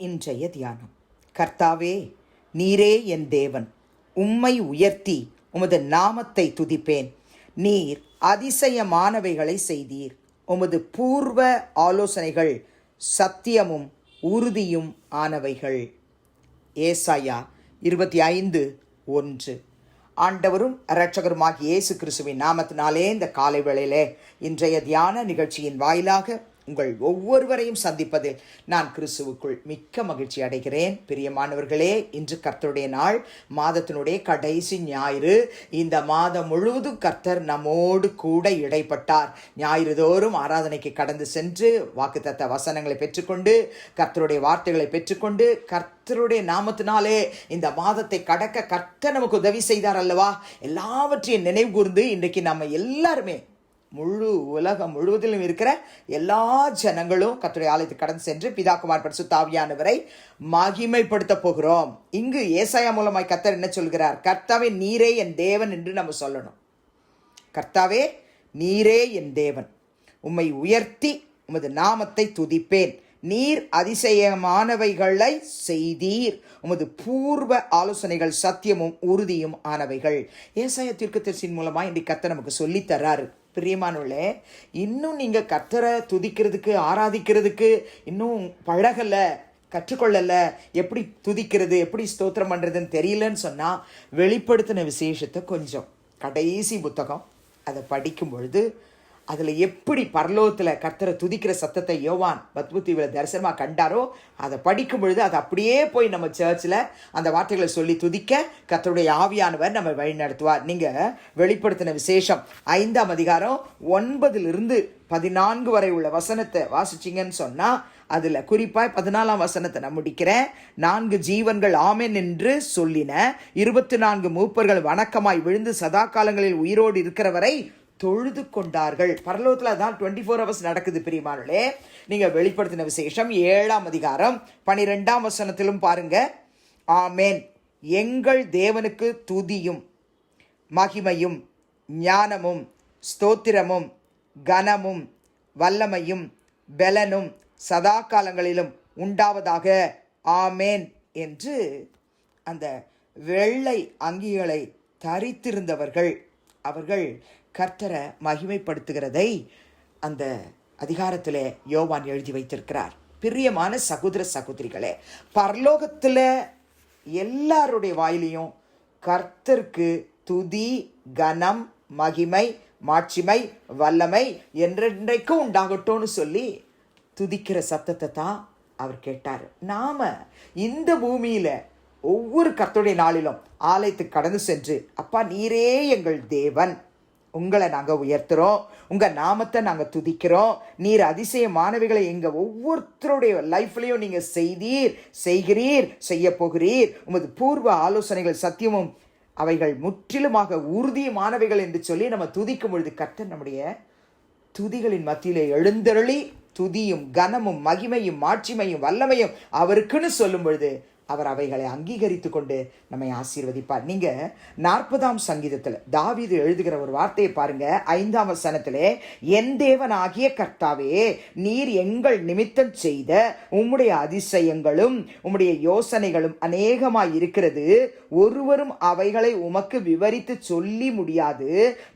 இன்றைய தியானம். கர்த்தாவே நீரே என் தேவன் உம்மை உயர்த்தி உமது நாமத்தை துதிப்பேன். நீர் அதிசயமானவைகளை செய்தீர். உமது பூர்வ ஆலோசனைகள் சத்தியமும் உறுதியும் ஆனவைகள். ஏசாயா இருபத்தி ஐந்து ஒன்று. ஆண்டவரும் இரட்சகருமாகிய இயேசு கிறிஸ்துவின் நாமத்தினாலே இந்த காலை வேளையிலே இன்றைய தியான நிகழ்ச்சியின் வாயிலாக உங்கள் ஒவ்வொருவரையும் சந்திப்பதில் நான் கிறிஸ்துவுக்குள் மிக்க மகிழ்ச்சி அடைகிறேன். பிரியமானவர்களே இன்று கர்த்தருடைய நாள். மாதத்தினுடைய கடைசி ஞாயிறு. இந்த மாதம் முழுவதும் கர்த்தர் நம்மோடு கூட இடைப்பட்டார். ஞாயிறு தோறும் ஆராதனைக்கு கடந்து சென்று வாக்குத்தத்த வசனங்களை பெற்றுக்கொண்டு கர்த்தருடைய வார்த்தைகளை பெற்றுக்கொண்டு கர்த்தருடைய நாமத்தினாலே இந்த மாதத்தை கடக்க கர்த்தர் நமக்கு உதவி செய்தார் அல்லவா? எல்லாவற்றையும் நினைவு கூர்ந்து இன்றைக்கு நம்ம எல்லாருமே முழு உலகம் முழுவதிலும் இருக்கிற எல்லா ஜனங்களும் கத்துடைய ஆலயத்துக்கு கடந்து சென்று பிதாகுமார் பரிசுத்தாவியானவரை மகிமைப்படுத்த போகிறோம். இங்கு ஏசாயா மூலமாய் கர்த்தர் என்ன சொல்கிறார்? கர்த்தாவே நீரே என் தேவன் என்று நம்ம சொல்லணும். கர்த்தாவே நீரே என் தேவன். உம்மை உயர்த்தி உமது நாமத்தை துதிப்பேன். நீர் அதிசயமானவைகளை செய்தீர். உமது பூர்வ ஆலோசனைகள் சத்தியமும் உறுதியும் ஆனவைகள். ஏசாய தீர்க்கதரிசியின் மூலமாக இன்றைக்கு கத்தை நமக்கு சொல்லித் தர்றாரு பிரியமானவர்களே இன்னும் நீங்கள் கத்தரை துதிக்கிறதுக்கு ஆராதிக்கிறதுக்கு இன்னும் பழகலை கற்றுக்கொள்ளலை எப்படி துதிக்கிறது எப்படி ஸ்தோத்திரம் பண்ணுறதுன்னு தெரியலன்னு சொன்னால் வெளிப்படுத்தின விசேஷத்தை கொஞ்சம் கடைசி புத்தகம் அதை படிக்கும் பொழுது அதில் எப்படி பரலோகத்தில் கர்த்தரை துதிக்கிற சத்தத்தை யோவான் பத்மத்தீவில் தரிசனமாக கண்டாரோ அதை படிக்கும் பொழுது அது அப்படியே போய் நம்ம சர்ச்சில் அந்த வார்த்தைகளை சொல்லி துதிக்க கர்த்தருடைய ஆவியானவர் நம்ம வழி நடத்துவார். நீங்கள் வெளிப்படுத்தின விசேஷம் ஐந்தாம் அதிகாரம் ஒன்பதிலிருந்து பதினான்கு வரை உள்ள வசனத்தை வாசிச்சிங்கன்னு சொன்னால் அதில் குறிப்பாய் பதினாலாம் வசனத்தை நான் முடிக்கிறேன். நான்கு ஜீவன்கள் ஆமென் என்று சொல்லின இருபத்தி நான்கு மூப்பர்கள் வணக்கமாய் விழுந்து சதா காலங்களில் உயிரோடு இருக்கிறவரை தொழுது கொண்டார்கள். பரலோகத்தில் தான் டுவெண்ட்டி ஃபோர் ஹவர்ஸ் நடக்குது பிரியமானே நீங்கள் வெளிப்படுத்தின விசேஷம் ஏழாம் அதிகாரம் பனிரெண்டாம் வசனத்திலும் பாருங்க. ஆமேன். எங்கள் தேவனுக்கு துதியும் மகிமையும் ஞானமும் ஸ்தோத்திரமும் கனமும் வல்லமையும் பெலனும் சதா காலங்களிலும் உண்டாவதாக ஆமேன் என்று அந்த வெள்ளை அங்கிகளை தரித்திருந்தவர்கள் அவர்கள் கர்த்தரை மகிமைப்படுத்துகிறதை அந்த அதிகாரத்தில் யோவான் எழுதி வைத்திருக்கிறார். பிரியமான சகோதர சகோதரிகளே பரலோகத்தில் எல்லாருடைய வாயிலையும் கர்த்தருக்கு துதி கனம் மகிமை மாட்சிமை வல்லமை என்றென்றைக்கும் உண்டாகட்டும்னு சொல்லி துதிக்கிற சத்தத்தை தான் அவர் கேட்டார். நாம் இந்த பூமியில் ஒவ்வொரு கர்த்தருடைய நாளிலும் ஆலயத்துக்கு கடந்து சென்று அப்பா நீரே எங்கள் தேவன். உங்களை நாங்கள் உயர்த்துறோம். உங்கள் நாமத்தை நாங்கள் துதிக்கிறோம். நீர் அதிசயமானவைகளை எங்கள் ஒவ்வொருத்தருடைய லைஃப்லையும் நீங்கள் செய்தீர் செய்கிறீர் செய்ய போகிறீர். உமது பூர்வ ஆலோசனைகள் சத்தியமும் அவைகள் முற்றிலுமாக உறுதியமானவைகள் என்று சொல்லி நம்ம துதிக்கும் பொழுது கர்த்தர் நம்முடைய துதிகளின் மத்தியிலே எழுந்தருளி துதியும் கனமும் மகிமையும் மாட்சிமையும் வல்லமையும் அவருக்குன்னு சொல்லும் பொழுது அவர் அவைகளை அங்கீகரித்து கொண்டு நம்மை ஆசீர்வதிப்பார். நீங்க நாற்பதாம் சங்கீதத்தில் தாவீது எழுதுகிற ஒரு வார்த்தையை பாருங்க. ஐந்தாம் வசனத்திலே என் தேவனாகிய கர்த்தாவே நீர் எங்கள் நிமித்தம் செய்த உம்முடைய அதிசயங்களும் உம்முடைய யோசனைகளும் அநேகமாய் இருக்கிறது. ஒருவரும் அவைகளை உமக்கு விவரித்து சொல்லி முடியாது.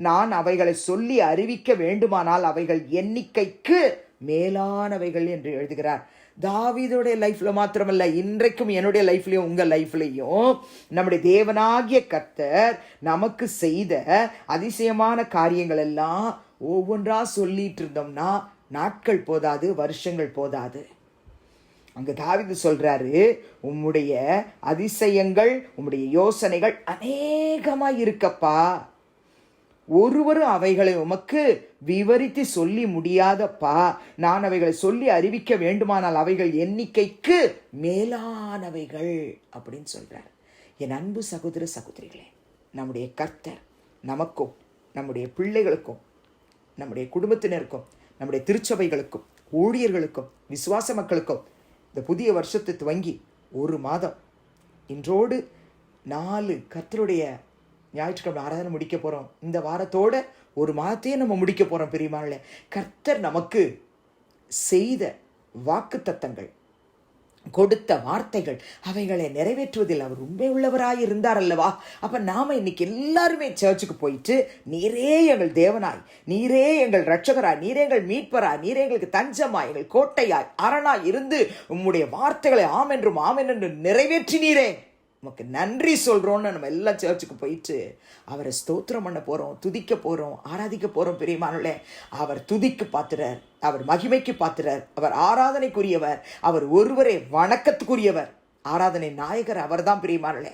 நான் அவைகளை சொல்லி அறிவிக்க வேண்டுமானால் அவைகள் எண்ணிக்கைக்கு மேலானவைகள் என்று எழுதுகிறார். தாவீதோடைய லைஃப்பில் மாத்திரமல்ல இன்றைக்கும் என்னுடைய லைஃப்லையும் உங்கள் லைஃப்லையும் நம்முடைய தேவனாகிய கர்த்தர் நமக்கு செய்த அதிசயமான காரியங்கள் எல்லாம் ஒவ்வொன்றாக சொல்லிட்டு இருந்தோம்னா நாட்கள் போதாது வருஷங்கள் போதாது. அங்கே தாவிது சொல்கிறாரு உம்முடைய அதிசயங்கள் உம்முடைய யோசனைகள் அநேகமாக இருக்கப்பா ஒருவரும் அவைகளை உமக்கு விவரித்து சொல்லி முடியாதப்பா. நான் அவைகளை சொல்லி அறிவிக்க வேண்டுமானால் அவைகள் எண்ணிக்கைக்கு மேலானவைகள் அப்படின்னு சொல்றார். என் அன்பு சகோதர சகோதரிகளே நம்முடைய கர்த்தர் நமக்கும் நம்முடைய பிள்ளைகளுக்கும் நம்முடைய குடும்பத்தினருக்கும் நம்முடைய திருச்சபைகளுக்கும் ஊழியர்களுக்கும் விசுவாச மக்களுக்கும் இந்த புதிய வருஷத்தை துவங்கி ஒரு மாதம் இன்றோடு நாலு கர்த்தருடைய ஞாயிற்றுக்கிழமை ஆராதனை முடிக்க போகிறோம் இந்த வாரத்தோட ஒரு மாதத்தையே நம்ம முடிக்க போகிறோம் பெரியமானே கர்த்தர் நமக்கு செய்த வாக்கு தத்தங்கள் கொடுத்த வார்த்தைகள் அவைகளை நிறைவேற்றுவதில் அவர் உண்மை உள்ளவராய் இருந்தார் அல்லவா? அப்ப நாம இன்னைக்கு எல்லாருமே சர்ச்சுக்கு போயிட்டு நீரே எங்கள் தேவனாய் நீரே எங்கள் ரட்சகராய் நீரே எங்கள் மீட்பராய் நீரே எங்களுக்கு தஞ்சமாய் எங்கள் கோட்டையாய் அரணாய் இருந்து உம்முடைய வார்த்தைகளை ஆமென்றும் ஆமென் என்று நிறைவேற்றினீரே உமக்கு நன்றி சொல்கிறோன்னு நம்ம எல்லாம் சர்ச்சுக்கு போயிட்டு அவரை ஸ்தோத்திரம் பண்ண போகிறோம் துதிக்க போகிறோம் ஆராதிக்க போகிறோம் பெரியமானே அவர் துதிக்கு பாத்திரர் அவர் மகிமைக்கு பாத்திரர் அவர் ஆராதனைக்குரியவர் அவர் ஒருவரே வணக்கத்துக்குரியவர். ஆராதனை நாயகர் அவர்தான் பிரியமானே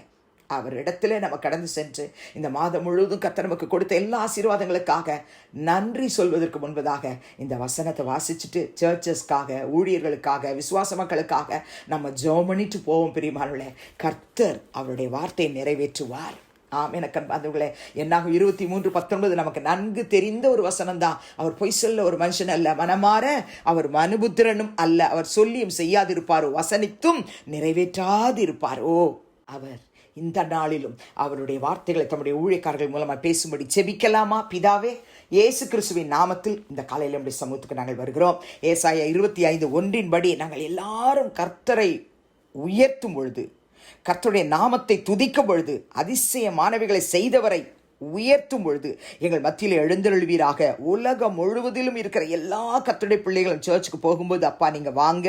அவரிடத்துல நம்ம கடந்து சென்று இந்த மாதம் முழுவதும் கத்த நமக்கு கொடுத்த எல்லா ஆசீர்வாதங்களுக்காக நன்றி சொல்வதற்கு முன்பதாக இந்த வசனத்தை வாசிச்சுட்டு சர்ச்சஸ்க்காக ஊழியர்களுக்காக விசுவாச மக்களுக்காக நம்ம ஜோம் பண்ணிட்டு போவோம் பிரியமானே கர்த்தர் அவருடைய வார்த்தையை நிறைவேற்றுவார். ஆம் எனக்கு அன்பர்களே என்னாகும்? இருபத்தி மூன்று பத்தொன்பது நமக்கு நன்கு தெரிந்த ஒரு வசனம் தான் அவர் பொய் சொல்ல ஒரு மனுஷன் அல்ல மனமாற அவர் மனுபுத்திரனும் அல்ல. அவர் சொல்லியும் செய்யாதிருப்பாரோ வசனித்தும் நிறைவேற்றாதிருப்பாரோ. அவர் இந்த நாளிலும் அவருடைய வார்த்தைகளை தம்முடைய ஊழியக்காரர்கள் மூலமாக பேசும்படி செபிக்கலாமா பிதாவே இயேசு கிறிஸ்துவின் நாமத்தில் இந்த காலையில் நம்முடைய சமூகத்துக்கு நாங்கள் வருகிறோம். ஏசாயா இருபத்தி ஐந்து ஒன்றின்படி நாங்கள் எல்லாரும் கர்த்தரை உயர்த்தும் பொழுது கர்த்தருடைய நாமத்தை துதிக்கும் பொழுது அதிசய மாணவிகளை செய்தவரை உயர்த்தும் பொழுது எங்கள் மத்தியில் எழுந்தருள்வீராக. உலகம் முழுவதிலும் இருக்கிற எல்லா கத்துடைய பிள்ளைகளும் சர்ச்சுக்கு போகும்போது அப்பா நீங்கள் வாங்க.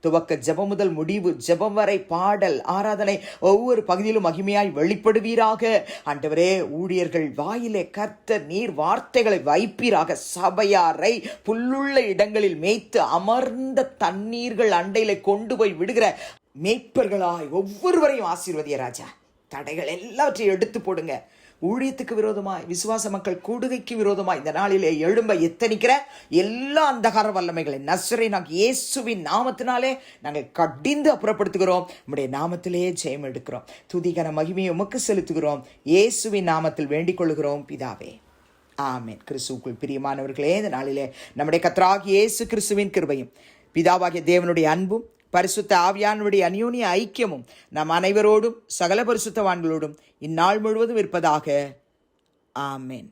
துவக்க ஜபம் முதல் முடிவு ஜபம் வரை பாடல் ஆராதனை ஒவ்வொரு பகுதியிலும் மகிமையாய் வெளிப்படுவீராக. ஆண்டவரே ஊழியர்கள் வாயிலே கர்த்த நீர் வார்த்தைகளை வைப்பீராக. சபையாரை புல்லுள்ள இடங்களில் மேய்த்து அமர்ந்த தண்ணீர்கள் அண்டையில கொண்டு போய் விடுகிற மேய்ப்பர்களாய் ஒவ்வொருவரையும் ஆசீர்வதிய ராஜா தடைகள் எல்லாவற்றையும் எடுத்து போடுங்க. ஊழியத்துக்கு விரோதமாய் விசுவாச மக்கள் கூடுகைக்கு விரோதமாய் இந்த நாளிலே எழும்ப எத்தனிக்கிற எல்லா அந்தகார வல்லமைகளை நசரை நாங்கள் இயேசுவின் நாமத்தினாலே நாங்கள் கடிந்து அப்புறப்படுத்துகிறோம். நம்முடைய நாமத்திலே ஜெயம் எடுக்கிறோம். துதிகர மகிமையை உமக்கு செலுத்துகிறோம். இயேசுவின் நாமத்தில் வேண்டிக் கொள்கிறோம் பிதாவே. ஆமே கிறிஸ்துக்குள் பிரியமானவர்களே இந்த நாளிலே நம்முடைய கத்ராகி இயேசு கிறிஸ்துவின் கிருபையும் பிதாவாகிய தேவனுடைய அன்பும் பரிசுத்த ஆவியானுடைய அந்யோனிய ஐக்கியமும் நம் அனைவரோடும் சகல பரிசுத்தவான்களோடும் இந்நாள் முழுவதும் இருப்பதாக. ஆமேன்.